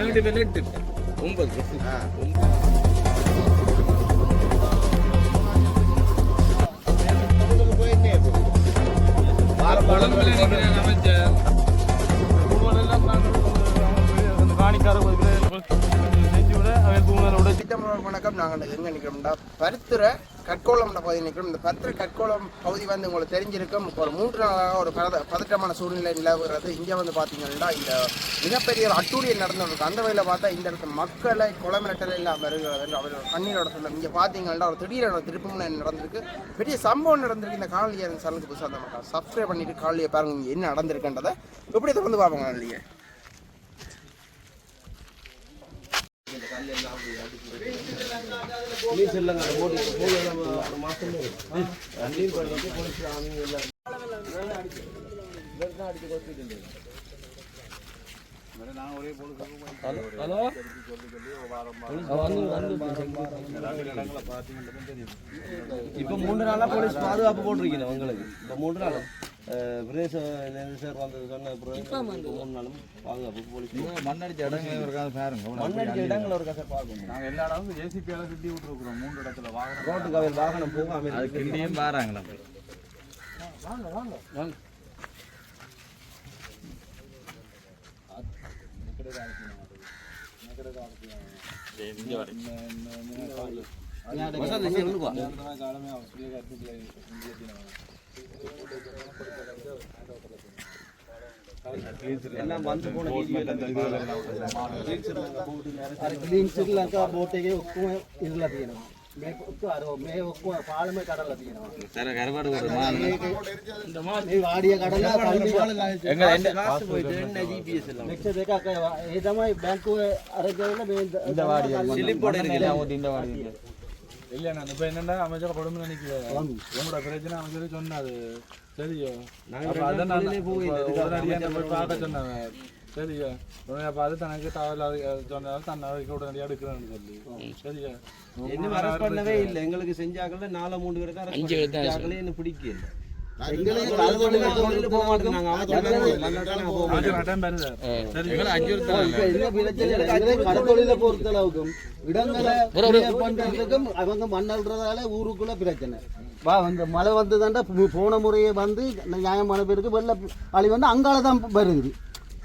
பதினெட்டு பேர்ல எட்டு ஒன்பது வணக்கம். நாங்கள் எங்கே நிற்கிறோம்டா? பருத்துறை கற்கோளம் பகுதி நிற்கிறோம் இந்த பத்திர கற்கோளம் பகுதி வந்து உங்களுக்கு தெரிஞ்சிருக்கும். ஒரு மூன்று நாளாக ஒரு பத பதற்றமான சூழ்நிலை நிலவுகிறது. இங்கே வந்து பார்த்தீங்கன்னா இந்த மிகப்பெரிய ஒரு அட்டூழியம் நடந்துருக்கு அந்த வகையில் பார்த்தா இந்த இடத்துல மக்களை கொலை மிரட்டல் எல்லாம் வருகிறது என்று அவர் கண்ணீரோட இங்கே பார்த்தீங்கன்னா ஒரு திடீரென திருப்பம் நடந்திருக்கு. பெரிய சம்பவம் நடந்திருக்கு. இந்த காணொலியை அந்த புதுசாக தான் மக்கள் சப்ஸ்கிரைப் பண்ணிட்டு காணொலியை பாருங்க. இங்கே என்ன நடந்திருக்குன்றதை எப்படி தொடர்ந்து பார்ப்போம் காணொலியை இப்போ மூன்று நாளா போலீஸ் பாதுகாப்பு போட்டிருக்கீங்க உங்களுக்கு. இப்ப மூன்று நாள்? சார் வந்தது சொன்ன மூணு பாதுகாப்பு போலீஸ் மண்ணடிச்ச இடங்கள் இருக்கா பாருங்க. மண்ணடிச்ச இடங்கள் இருக்கா சார் பார்க்கணும். நாங்கள் எல்லா இடமும் ஜேசிபியால் கிண்டி விட்டுருக்குறோம். மூணு இடத்துல வாகனம் ரோட்டுக்கு அவர் வாகனம் போகாமல் அது கிண்டியும் பாருங்களா வாங்க வாங்க. வாங்க. வசந்த் காலமே அவர் சொல்லி ఇరుల తీయడం మే ఎక్కువ అరవ మే ఎక్కువ పాలమే కడల తీయడం சர கருவாடு ஒரு మే వాడియ కడల எங்க எந்த காசு போயிட்டு என்ன ஜிபிஎஸ் எல்லாம் నెక్స్ట్ దేక ఏదమా బ్యాంకు అరగైన మే இந்த வாடி சிலிப்போட எல்லாம் ஊத்தி இந்த வாடி இல்ல நான் இப்ப என்னன்னா அமைச்சர் கொடுமை நினைக்கிறேன் உங்களோட பிரச்சனை அமைச்சர் சொன்னாரு. சரியோ? அப்ப அதான் நான் போய் பார்க்க சொன்னாங்க. சரியா? உடனே அப்ப அது தனக்கு தவறு சொன்னாலும் தன் நாளைக்கு உடனடியா எடுக்கிறேன்னு சொல்லி. சரியா? என்ன பண்ணவே இல்லை. எங்களுக்கு செஞ்சாக்கல நாலு மூணு பேருக்கு அஞ்சு பேர் தான் பிடிக்கல. எங்களுக்கு தொழில போக மாட்டோம் நாங்க அமைச்சர் மல்லாட்டாங்க போக மாட்டோம் அமைச்சர் அட்டம் பெறுதார் சரி எங்களை அச்சுறுத்தல் இப்ப என்ன பிரச்சனை எங்களுக்கு கடத்தொழில பொறுத்த அளவுக்கும் இடங்களை பண்றதுக்கும் அவங்க மண்ணல்றதால ஊருக்குள்ள பிரச்சனை வா வந்து மழை வந்ததாண்டா போன முறையே வந்து நியாயமான பேருக்கு வெள்ள அழி வந்து அங்கால தான் வருது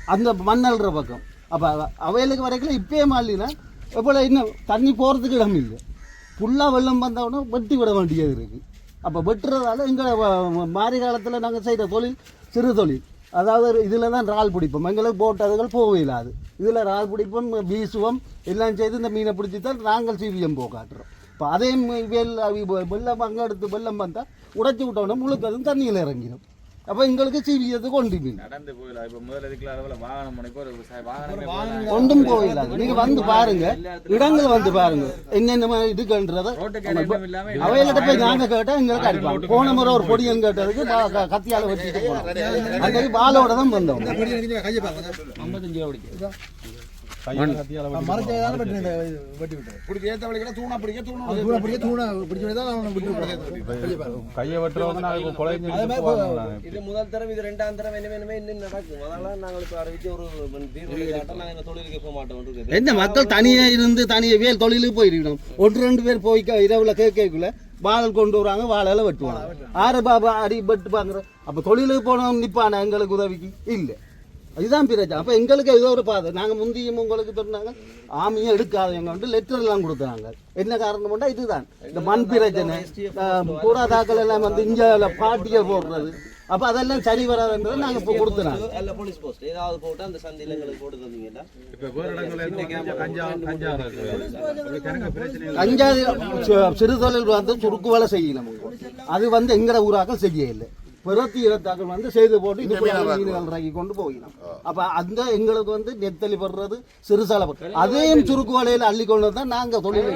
அந்த மண்ணல்ற பக்கம் அப்போ அவைகளுக்கு வரைக்கும் இப்பயே மாலினா எவ்வளோ இன்னும் தண்ணி போகிறதுக்கு இடம் இல்லை ஃபுல்லாக வெள்ளம் வந்தவுடனே வெட்டி விட வேண்டியது இருக்குது அப்போ வெட்டுறதால எங்கள் மாரி காலத்தில் நாங்கள் செய்கிற தொழில் சிறு தொழில். அதாவது இதில் தான் இறால் பிடிப்போம். எங்களுக்கு போட்டதுகள் போக இல்லாது இதில் இறால் பிடிப்போம் வீசுவோம் எல்லாம் செய்து இந்த மீனை பிடிச்சி தான் நாங்கள் சிவிஎம் போகாட்டுறோம் இப்போ அதே வெள்ள வெள்ளம் அங்கே எடுத்து வெள்ளம் வந்தால் உடைச்சி விட்டோன்னே முழுக்கதும் தண்ணியில் இறங்கிடும். அப்போ எங்களுக்கு சிவியத்தை கொண்டு நடந்து போயிடலாம் இப்ப முதல்ல இருக்கிற அளவுல வாகனம் ஒரு வாகனம் ஒன்றும் போயிடாது நீங்கள் வந்து பாருங்க இடங்கள் வந்து பாருங்க என்னென்ன மாதிரி இல்லாம அவையிலிட்ட போய் நாங்க கேட்டா எங்களுக்கு அடிப்பாங்க போன முறை ஒரு பொடியன் கேட்டதுக்கு கத்தியால வச்சுட்டு போனோம் அன்றைக்கு பாலோட தான் வந்தோம் ஐம்பத்தஞ்சு ரூபா பிடிக்கும் கையை வெட்டுறவங்க நாளைக்கு கொலை இது முதல் தரம் இது ரெண்டாம் தரம் என்ன வேணுமே இன்னும் நடக்கும். அதனால நாங்கள் இப்போ அறிவிச்சு ஒரு தீர்வு காட்ட நாங்கள் இந்த தொழிலுக்கு போக மாட்டோம் இருக்குது. என்ன மக்கள் தனியா இருந்து தனியா வேல் தொழிலுக்கு போயிருக்கணும் ஒன்று ரெண்டு பேர் போய் க- இரவுல கேட்கக்குள்ள வாழல் கொண்டு வராங்க வாழல வெட்டுவாங்க. ஆறு பாபா அடி வெட்டுப்பாங்க அப்ப தொழிலுக்கு போனவங்க நிப்பான எங்களுக்கு உதவிக்கு? இல்லை. இதுதான் பிரச்சனை. அப்ப எங்களுக்கு ஏதோ ஒரு பாதை. நாங்க முந்தியும் உங்களுக்கு சொன்னாங்க ஆமியும் எடுக்காதவங்க வந்து லெட்டர் எல்லாம் கொடுத்தாங்க என்ன காரணம் பண்ணா இதுதான். இந்த மண் பிரச்சனை பூரா தாக்கல் எல்லாம் வந்து இங்க பாட்டிகள் போடுறது. அப்ப அதெல்லாம் சரி வராதுன்றது நாங்க இப்போ கொடுத்துறாங்க அல்ல போலீஸ் போஸ்ட் ஏதாவது போட்டு அந்த சந்தையில் எங்களுக்கு போட்டு தந்தீங்கன்னா கஞ்சா சிறு தொழில் வந்து சுருக்கு வேலை செய்யணும். அது வந்து எங்கட ஊராக்கள் செய்ய இல்லை பிறத்தி இடத்தாக்கள் வந்து செய்து போட்டு இது போய் மீன்கள் இறக்கி கொண்டு போயிடும். அப்ப அந்த எங்களுக்கு வந்து நெத்தலி படுறது சிறுசாலை படுறது அதையும் சுருக்கு வலையில அள்ளி கொண்டு தான் நாங்க தொழில்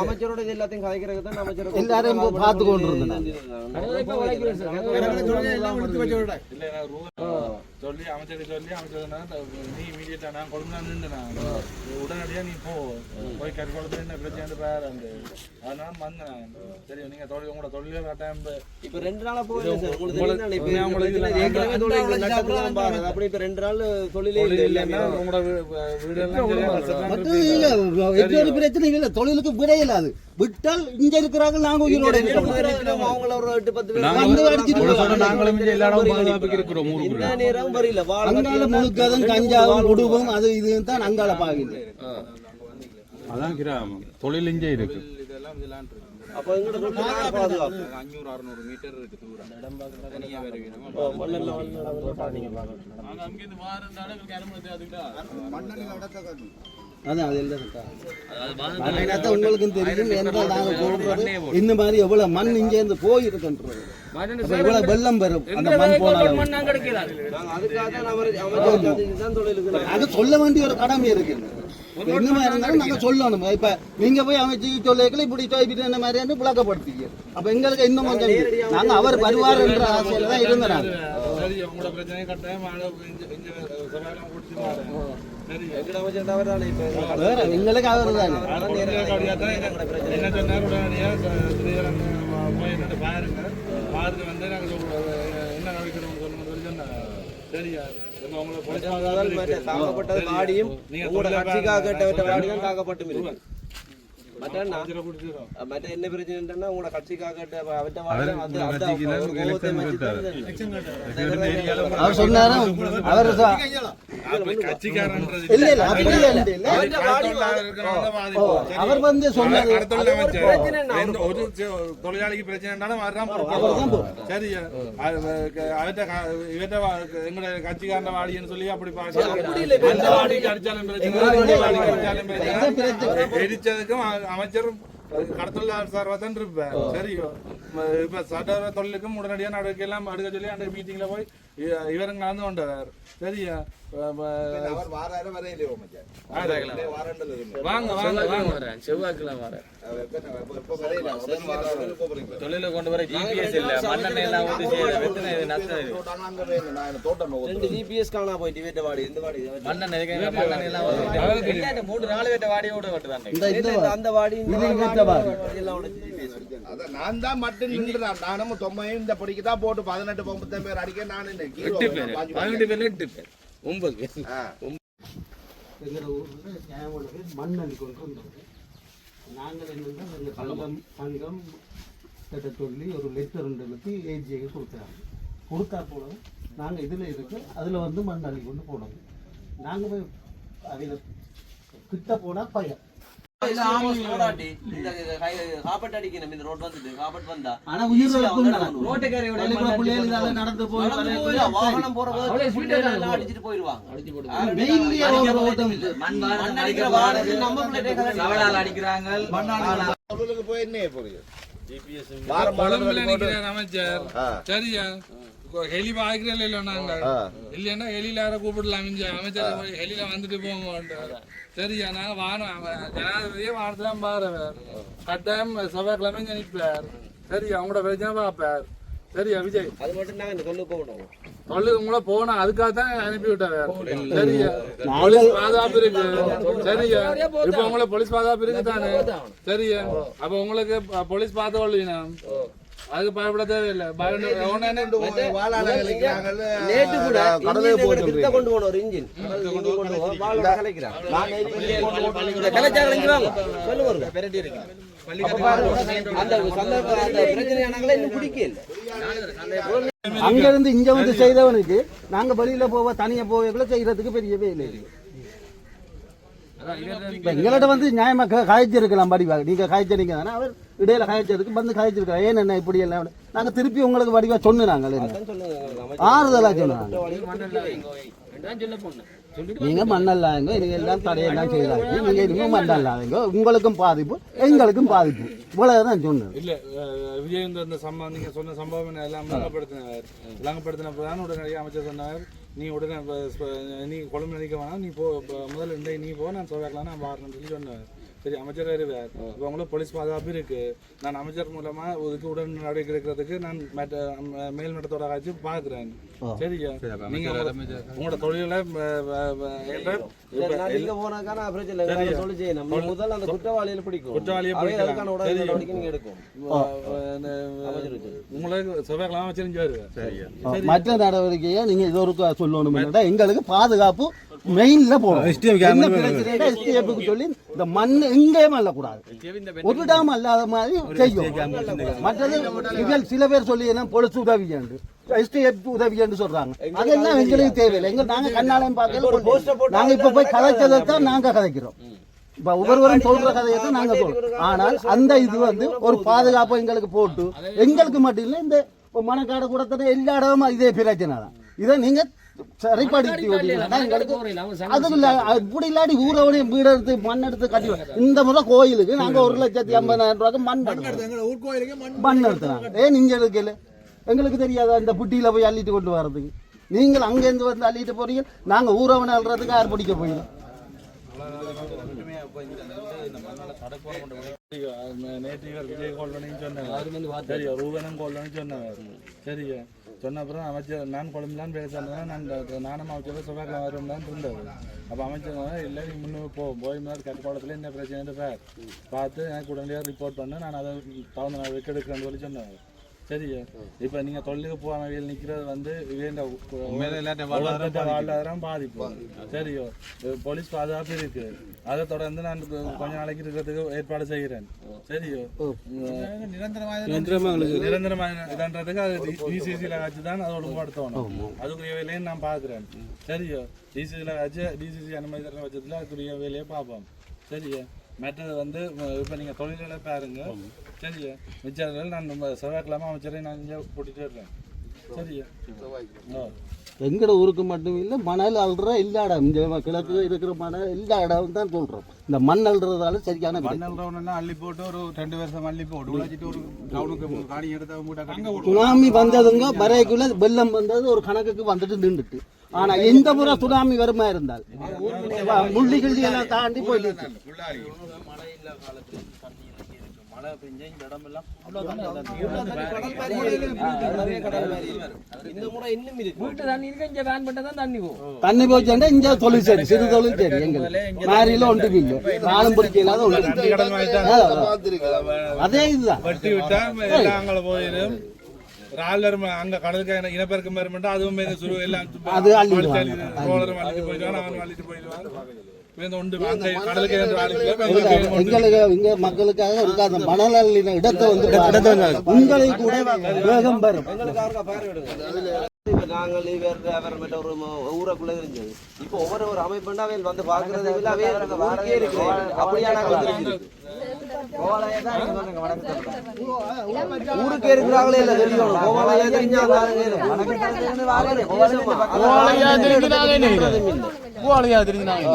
அமைச்சரோட எல்லாத்தையும் கதைக்கிறது தான் அமைச்சர் எல்லாரையும் போய் பார்த்து கொண்டு இருந்தோம் இல்ல. நான் ரூபா சொல்லி அமைச்சருக்கு சொல்லி அமைச்சர் நீ இமீடியட்டா நான் கொழும்புல நின்று நான் உடனடியா நீ போ. போய் கற்கொடுத்து என்ன பிரச்சனை பாரு அந்த அதனால வந்தேன் சரி நீங்க தொழில் உங்களோட தொழிலே கட்டாயம் இப்ப ரெண்டு நாளா போயிடுது பிரச்சனை இல்லை தொழிலுக்கு விடையில அது விட்டால் இங்க இருக்கிறாங்க நாங்க உயிரோட அங்கால முழுக்கதும் கஞ்சாவும் குடும்பம் அது இதுன்னு தான் அங்கால பாக்குது அதான் கிராமம். தொழில் இங்கே இருக்கு. அப்ப பாதுகாப்பு. அஞ்சூறு அறுநூறு மீட்டர் இருக்கு தூரம். உங்களுக்கும் தெரியும் நாங்க போடுறது. இந்த மாதிரி எவ்வளவு மண் இங்க இருந்து போயிருக்குன்றது அப்ப இவ்வளவு வெள்ளம் பெறும். அந்த மண் போனாலும். அது சொல்ல வேண்டிய ஒரு கடமை இருக்கு. இப்ப என்ன மாதிரி இருந்தாலும் நாங்க சொல்லணும்? இப்ப நீங்க போய் அமைச்சு சொல்லிக்கல இப்படி இப்படி என்ன மாதிரி விளக்கப்படுத்தீங்க அப்ப எங்களுக்கு இன்னும் கொஞ்சம் நாங்க அவர் வருவார் என்ற ஆசையில தான் கொடுத்து பாருங்க. எங்களுக்கு அவர் தானே. என்ன வந்து நாங்க சொல்றோம் என்ன நடக்கிறோம் சொல்லுங்க சொல்லி சொன்னாங்க சரியா இப்ப உங்களை போலீஸ் அதாவது மற்ற தாக்கப்பட்டது வாடியும் உங்களோட கட்சிக்காக கேட்ட வாடியும் தாக்கப்பட்டும் இருக்கு. மற்ற நான் கொடுத்துறோம் மற்ற என்ன பிரச்சனைன்னா உங்களோட கட்சிக்காக கேட்ட அவற்ற வாடியும் அது அந்த கோபத்தை வச்சு தான் அவர் சொன்னாரு அவர் சொ- கட்சிக்காரன்றது இல்ல அமைச்சரும் கடத்தல் சார்வா தான் இருப்பேன். சரியோ ம- இப்ப சட்ட தொழிலுக்கும் உடனடியாக நடவடிக்கை எல்லாம் அடுக்க சொல்லி அந்த மீட்டிங்ல போய் வாங்க வாங்க செவ்வாய்க்கிழமை வர தொழில கொண்டு வர ஜிபிஎஸ் இல்ல மண்ணெண்ணெய் எல்லாம் ஊத்தி வெத்தனை நஷ்டம் ஜிபிஎஸ் காணா போயிட்டு இவற்ற வாடி இந்த வாடி மண்ணெண்ணெய் எல்லாம் மூணு நாலு பேட்ட வாடியோட வெட்டுதாங்க இந்த இந்த இந்த அந்த வாடி இந்த வாடி, வாடி. நான் தான் மட்டும் நானும் தொம்மையும் இந்த படிக்கு தான் போட்டு பதினெட்டு பம்பத்தன் பேர் அடிக்க நான் எட்டு பேர். பதினெட்டு பேர்ல எட்டு பேர். ஒன்பது பேர். ஊர்ல நியாயமான பேர் மண்ணள்ளி கொண்டு வந்தோம் நாங்கள் என்னன்னா எங்கள் சங்கம் சங்கம் கிட்ட சொல்லி ஒரு லெட்டர் ரெண்டு எழுதி ஏஜிக்கு கொடுத்தாங்க கொடுத்தா போல நாங்கள் இதில் இருக்கு அதில் வந்து மண் அள்ளி கொண்டு போனோம். நாங்கள் போய் அதில் கிட்ட போனால் பையன் நடந்து போய் வாகனம் அடிச்சிட்டு போயிருவாங்க அடிக்கிறாங்க. போய் என்ன போறீங்க அமைச்சர். சரியா? ஹெலி நாங்க. இல்லைன்னா யார கூப்பிடலாம் அமைச்சர். ஹெலில வந்துட்டு போங்க சரியா நாங்க வாரம் அவ- ஜனாதிபதியே வாரத்தான் பாருவார் கட்டாயம் செவ்வாய்க்கிழமை நிற்பார் சரியா அவங்களோட பிரச்சனை பார்ப்பார். சரியா விஜய். அது மட்டும் நாங்க இந்த சொல்லு போகணும் தொழில் உங்களை போனா அதுக்காக தான் அனுப்பி விட்டார் சரியா போலீஸ் பாதுகாப்பு இருக்கு சரியா இப்ப உங்களுக்கு போலீஸ் பாதுகாப்பு இருக்கு தானே சரியா அப்ப உங்களுக்கு போலீஸ் பார்த்து அதுக்கு பயப்பட தேவையில்லை. நேற்று கூட கொண்டு போன ஒரு இன்ஜின் கொண்டு வாழ கலைக்கிறான் கலைச்சா கலைஞ்சுவாங்க அங்க இருந்து இங்க வந்து செய்தவனுக்கு நாங்க வெளியில போவ தனியா போவக்குள்ள செய்யறதுக்கு பெரிய வேலை. இல்லை இப்ப எங்கள்கிட்ட வந்து நியாயமா க- காய்ச்சிருக்கலாம் வடிவாக நீங்க காய்ச்சறீங்க தானே அவர் இடையில காய்ச்சதுக்கு வந்து காய்ச்சிருக்கலாம் ஏன் என்ன இப்படி எல்லாம்? நாங்க திருப்பி உங்களுக்கு வடிவா சொன்னாங்க சொல்லுங்க ஆறுதலா சொன்னாங்க. நீங்க மண்ணல்லாதங்க நீங்க எல்லாம் தடையெல்லாம் செய்யறாங்க நீங்க இனிமே மண்ணல்லாதங்க. உங்களுக்கும் பாதிப்பு எங்களுக்கும் பாதிப்பு. இவ்வளவுதான் சொன்னது இல்ல விஜய் இந்த சம்பவம் நீங்க சொன்ன சம்பவம் என்ன எல்லாம் விளங்கப்படுத்தினார் விளங்கப்படுத்தினப்பதான் உடனடியாக அமைச்சர் சொன்னார். நீ உடனே நீ கொழும்பு நினைக்க வேணாம் நீ போ முதல்ல நீ போ நான் சொல்லிக்கலாம் நான் வாரேன்னு சொல்லி சொன்னார். சரி அமைச்சர் இப்போ உங்களுக்கு போலீஸ் பாதுகாப்பு இருக்கு. நான் அமைச்சர் மூலமா இதுக்கு உடன் நடவடிக்கை எடுக்கிறதுக்கு நான் மேல் மட்டத்தோட ஆட்சி பார்க்குறேன் சரியா? நீங்க உங்களோட- தொழில மற்ற நடவடிக்கையை நீங்க இது ஒரு சொல்லணும். எங்களுக்கு பாதுகாப்பு மெயின்ல போகணும் சொல்லி இந்த மண் எங்கேயும் அள்ளக்கூடாது. ஒரு டாம் அல்லாத மாதிரி செய்யும். மற்றது இதில் சில பேர் சொல்லி என்ன பொலிஸ் உதவி என்று எஸ்டிஎஃப் உதவி என்று சொல்றாங்க. அதெல்லாம் எங்களுக்கு தேவையில்லை. எங்க நாங்க கண்ணாலையும் பார்க்கல நாங்க இப்ப போய் கதைச்சதை தான் நாங்க கதைக்கிறோம். இப்ப ஒவ்வொருவரும் சொல்ற கதையை தான் நாங்க சொல்றோம். ஆனால் அந்த இது வந்து ஒரு பாதுகாப்பு எங்களுக்கு போட்டு எங்களுக்கு மட்டும் இல்லை இந்த மணக்காடு கூடத்துல எல்லா இடமும் இதே பிரச்சனை தான். இதை நீங்க சரிப்படுத்தி விட்டீங்கன்னா எங்களுக்கு அது இல்ல இப்படி இல்லாட்டி ஊரவனையும் வீடு எடுத்து மண் எடுத்து கட்டி இந்த முறை கோயிலுக்கு நாங்க ஒரு லட்சத்தி ஐம்பதாயிரம் ரூபாய்க்கு மண் எடுத்தோம் மண் எடுத்துனாங்க ஏன் நீங்க எடுக்கல எங்களுக்கு தெரியாதா? இந்த புட்டியில போய் அள்ளிட்டு கொண்டு வர்றதுக்கு. நீங்கள் அங்கேருந்து வந்து அள்ளிட்டு போறீங்க. நாங்க ஊரவனை அள்ளுறதுக்கு யார் பிடிக்க போயிடும்? நேற்று விஜய் சொன்னாங்க. ரூபனும் சொன்னாங்க. சரியா? சொன்ன அப்புறம் அமைச்சர் நான் குழம்புலான்னு பேச சொன்னேன். நான் நானும் அமைச்சர் செவ்வாய்க்கிழமை வரும்லான்னு இருந்தார் அப்போ அமைச்சர் இல்லை நீ முன்னே போ. போய் மாதிரி கட்டுப்பாடத்தில் என்ன பிரச்சனை பார். பார்த்து எனக்கு உடனடியாக ரிப்போர்ட் பண்ணு. நான் அதை தகுந்த நான் வைக்க எடுக்கிறேன்னு சொல்லி சொன்னேன் சரியா? இப்போ நீங்கள் தொழிலுக்கு போகாமல் நிற்கிறது வந்து வேண்ட வாழ்வாதாரம் பாதிப்பு. சரியோ? போலீஸ் பாதுகாப்பு இருக்கு. அதை தொடர்ந்து நான் கொஞ்ச நாளைக்கு இருக்கிறதுக்கு ஏற்பாடு செய்கிறேன். சரியோ? நிரந்தரமாக இதன்றதுக்கு அது டிசிசியில் வச்சு தான் அதை ஒழுங்குபடுத்தணும். அதுக்குரிய வேலையை நான் பார்க்குறேன். சரியோ? டிசிசியில் வச்சு டிசிசி அனுமதி பட்சத்தில் அதுக்குரிய வேலையை பார்ப்போம். சரியா? மற்றது வந்து இப்போ நீங்கள் தொழில்களை பாருங்க. சரியா மிச்சர்கள் நான் நம்ம செவ்வாய்க்கிழமை அமைச்சரை நான் இங்கே கூட்டிகிட்டு வரேன் சரியா எங்கட ஊருக்கு மட்டும் இல்லை மணல் அள்ளுற எல்லா இடம் இங்க கிழக்கு இருக்கிற மணல் எல்லா இடம் தான் சொல்றோம். இந்த மண் அள்ளுறதால சரியான பிரச்சனை. மண்ணல்றவனா அள்ளி போட்டு ஒரு ரெண்டு வருஷம் அள்ளி போட்டு உழைச்சிட்டு ஒரு டவுனுக்கு காணி எடுத்து சுனாமி வந்ததுங்க வரைக்குள்ள வெள்ளம் வந்தது ஒரு கணக்குக்கு வந்துட்டு நின்றுட்டு. ஆனா எந்த முறை சுனாமி வருமா இருந்தால்? முள்ளி கிள்ளி எல்லாம் தாண்டி போயிட்டு மழை பெஞ்ச இந்த இடமெல்லாம் இந்த முறை இன்னும் இருக்கு. வீட்டு தண்ணி இருக்க இங்க வேன் தண்ணி போகும் தண்ணி போச்சுன்னா இங்க தொழில் சரி சிறு தொழில் சரி எங்களுக்கு. மாரியில ஒன்று இல்லை நாளும் பிடிக்க இல்லாத ஒன்று அதே இதுதான். எல்லாம் அங்கே கடலுக்கு இன- இனப்பெருக்கம் வருமெண்டா அதுவும் மேல சுரு எல்லாம் அது. ரோலரும் அள்ளிட்டு போயிடுவாங்க அவன் எங்களுக்கு இங்க மக்களுக்காக இருக்க அந்த மணல் அள்ளின இடத்தை வந்து உங்களை கூட வேகம் வரும் நாங்கள் மற்ற ஒரு ஊருக்குள்ள இருந்தது. இப்போ ஒவ்வொரு ஒரு அவையில் வந்து பாக்குறது இல்ல அவையில் ஊருக்கே இருக்கு. அப்படியா நாங்கள் ஊருக்கே இருக்கிறாங்களே இல்ல தெரியும். கோவாலயா தெரிஞ்சா பாருங்க கோவாலயா தெரிஞ்சாங்க கோவாலயா தெரிஞ்சாங்க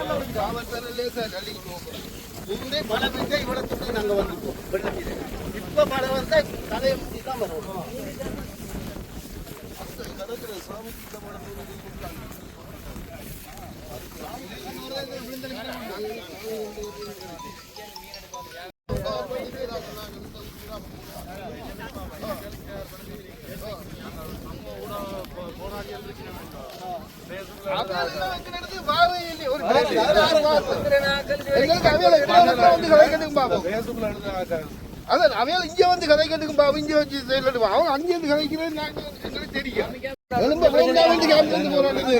కావాలి కావాలి సార్ లేదు సార్ అల్లి భూమి మన బిడ్డ மழை பெஞ்சா இவ்வளவு துணி நாங்க வந்துட்டோம் இப்ப மழை அதான் அவையால இங்க வந்து கதைக்கிறதுக்கும் பாவம். இங்க வச்சு செயல்படுவாங்க. அவங்க அங்கே இருந்து கதைக்கிறது நாங்க எங்களுக்கு தெரியும். எலும்ப வேண்டாம் வந்து கேம்ப் இருந்து போராட்டது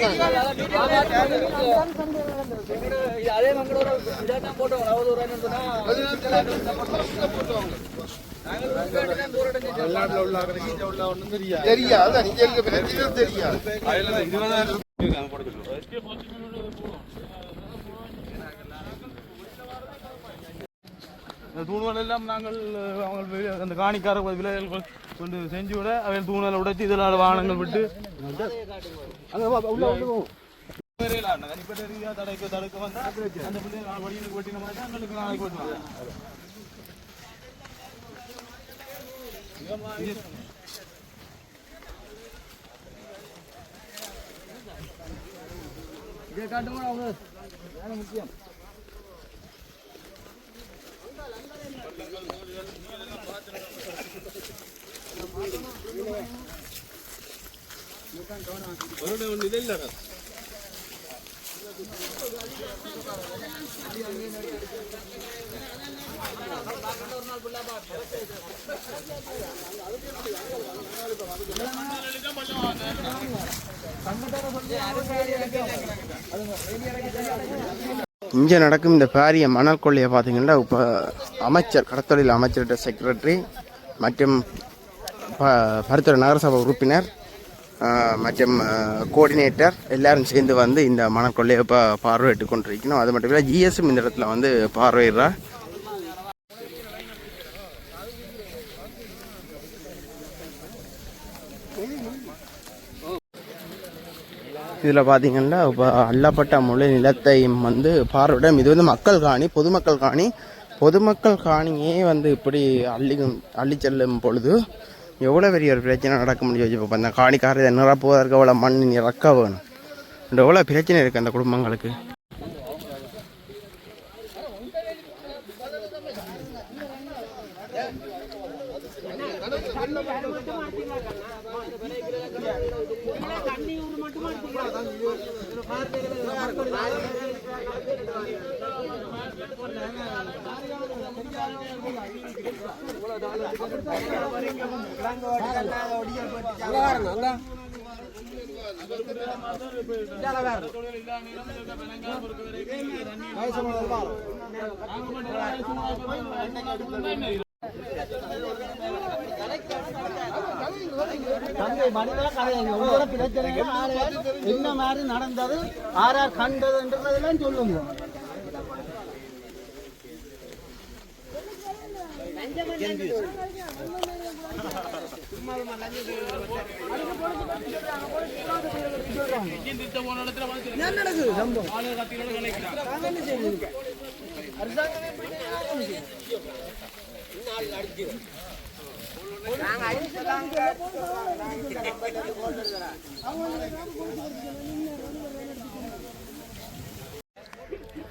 அதே மக்களோட இதான் போட்டோம் அறுபது ரூபாய்னு சொன்னா தெரியாது நீங்க இருக்க பிரச்சனை தெரியாது இந்த தூண்கள் எல்லாம் நாங்கள் அவங்க அந்த காணிக்கார விலைகள் கொண்டு செஞ்சு விட அவன் தூணலை உடைச்சு இதனால் வாகனங்கள் விட்டு வரையில தனிப்பட்ட ரீதியாக தடைக்க தடுக்க வந்தா அந்த பிள்ளைங்க நாலு வழியில் வெட்டின மாதிரி தான் எங்களுக்கு நாளைக்கு வெட்டுவாங்க இங்கே நடக்கும் இந்த பாரிய மணல் கொள்ளையை பார்த்தீங்கன்னா இப்போ அமைச்சர் கடத்தொழில் அமைச்சர்கிட்ட செக்ரட்டரி மற்றும் ப பருத்துறை நகரசபை உறுப்பினர் மற்றும் கோஆர்டினேட்டர் எல்லாரும் சேர்ந்து வந்து இந்த மணல் கொள்ளையை இப்போ பார்வையிட்டு கொண்டிருக்கணும் அது மட்டும் இல்லை ஜிஎஸ்எம் இந்த இடத்துல வந்து பார்வையிடுறார். இதில் பார்த்தீங்கன்னா இப்போ அள்ளப்பட்ட முழு நிலத்தையும் வந்து பார்வையிடம் இது வந்து மக்கள் காணி பொதுமக்கள் காணி பொதுமக்கள் காணியே வந்து இப்படி அள்ளி அள்ளி செல்லும் பொழுது எவ்வளோ பெரிய ஒரு பிரச்சனை நடக்க முடியும் இப்போ அந்த காணிக்காரர் இதை நிரப்புவதற்கு எவ்வளோ மண் இறக்க வேணும். இந்த எவ்வளோ பிரச்சனை இருக்குது அந்த குடும்பங்களுக்கு? தந்தை என்ன மாதிரி நடந்தது ஆறார் கண்டதுன்றதெல்லாம் சொல்லுங்க. நாங்க மாத்தி போட்டு ஆளுக்கு